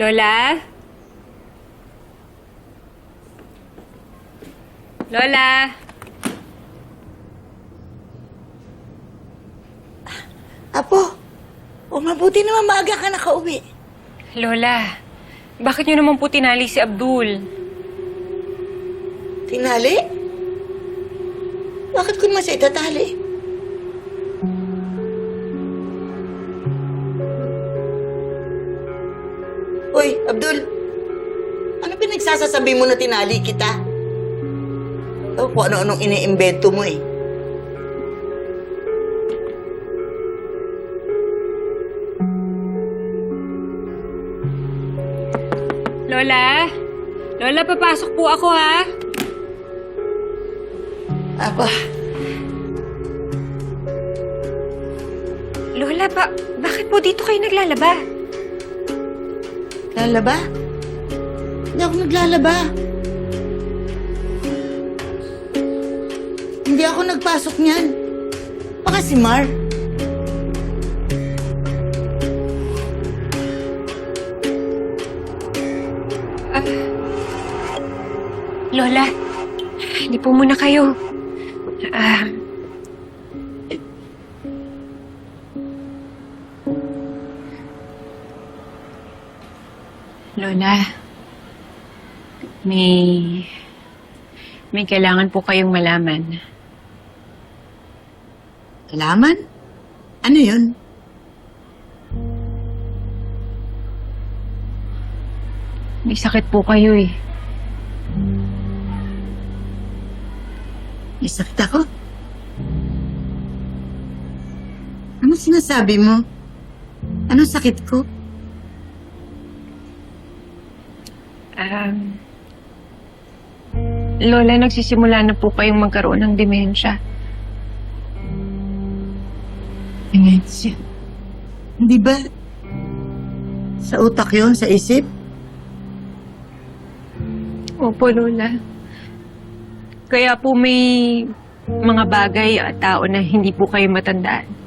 Lola? Lola? Apo, o mabuti naman maaga ka nakauwi. Lola, bakit niyo naman po tinali si Abdul? Tinali? Bakit ko naman siya itatali? Abdul. Ano pinagsasasabi mo na tinali kita? O kung ano-anong iniimbento mo eh. Lola? Lola, papasok po ako ha? Apa, Lola, ba bakit po dito kayo naglalaba? Lalaba? Hindi ako naglalaba. Hindi ako nagpasok niyan. Baka si Mar. Lola, hindi po muna kayo. Ah, Lola, may... may kailangan po kayong malaman. Alaman? Ano yun? May sakit po kayo eh. May sakit ako? Ano sinasabi mo? Ano sakit ko? Um, Lola, nagsisimula na po kayong magkaroon ng demensya. Dementia. Hindi ba? Sa utak yon sa isip? Opo, Lola. Kaya po may mga bagay at tao na hindi po kayo matandaan.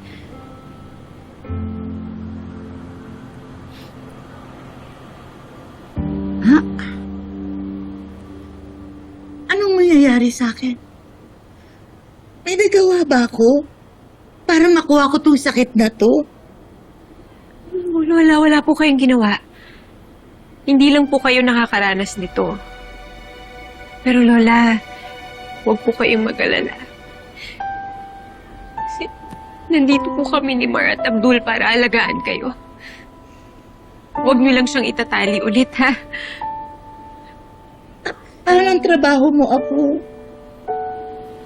Sa akin? May nagawa ba ako? Para makuha ko tong sakit na to? Lola, wala po kayong ginawa. Hindi lang po kayo nakakaranas nito. Pero Lola, huwag po kayong mag-alala. Kasi nandito po kami ni Mar at Abdul para alagaan kayo. Huwag niyo lang siyang itatali ulit, ha? Ano ang trabaho mo, Apo?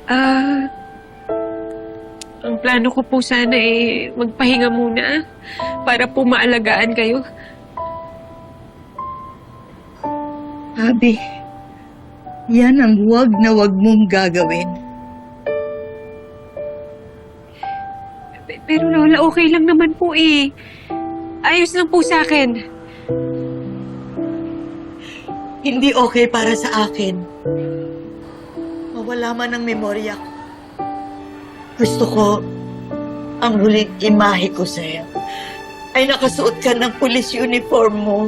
Ah, ang plano ko po sana eh magpahinga muna para po maalagaan kayo. Abi, yan ang huwag na huwag mong gagawin. Pe- Pero Lola, okay lang naman po eh. Ayos lang po sa akin. Hindi okay para sa akin. Mawala man ang memorya ko. Gusto ko, ang huling imahe ko sa'yo ay nakasuot ka ng police uniform mo.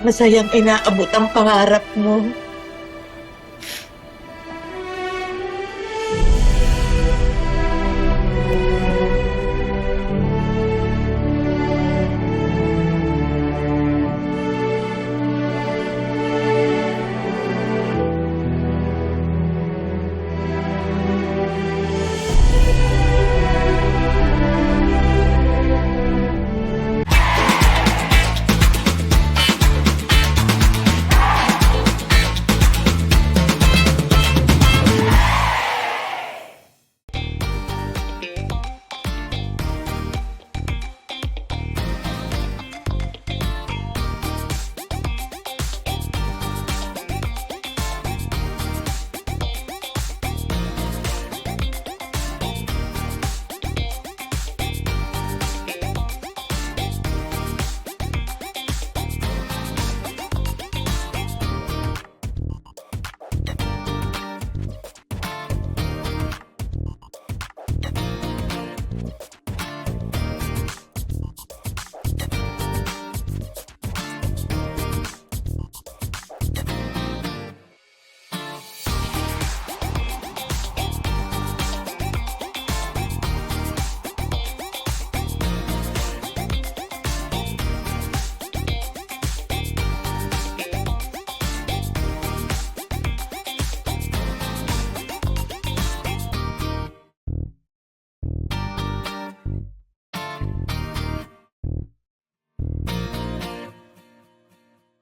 Masayang inaabot ang pangarap mo.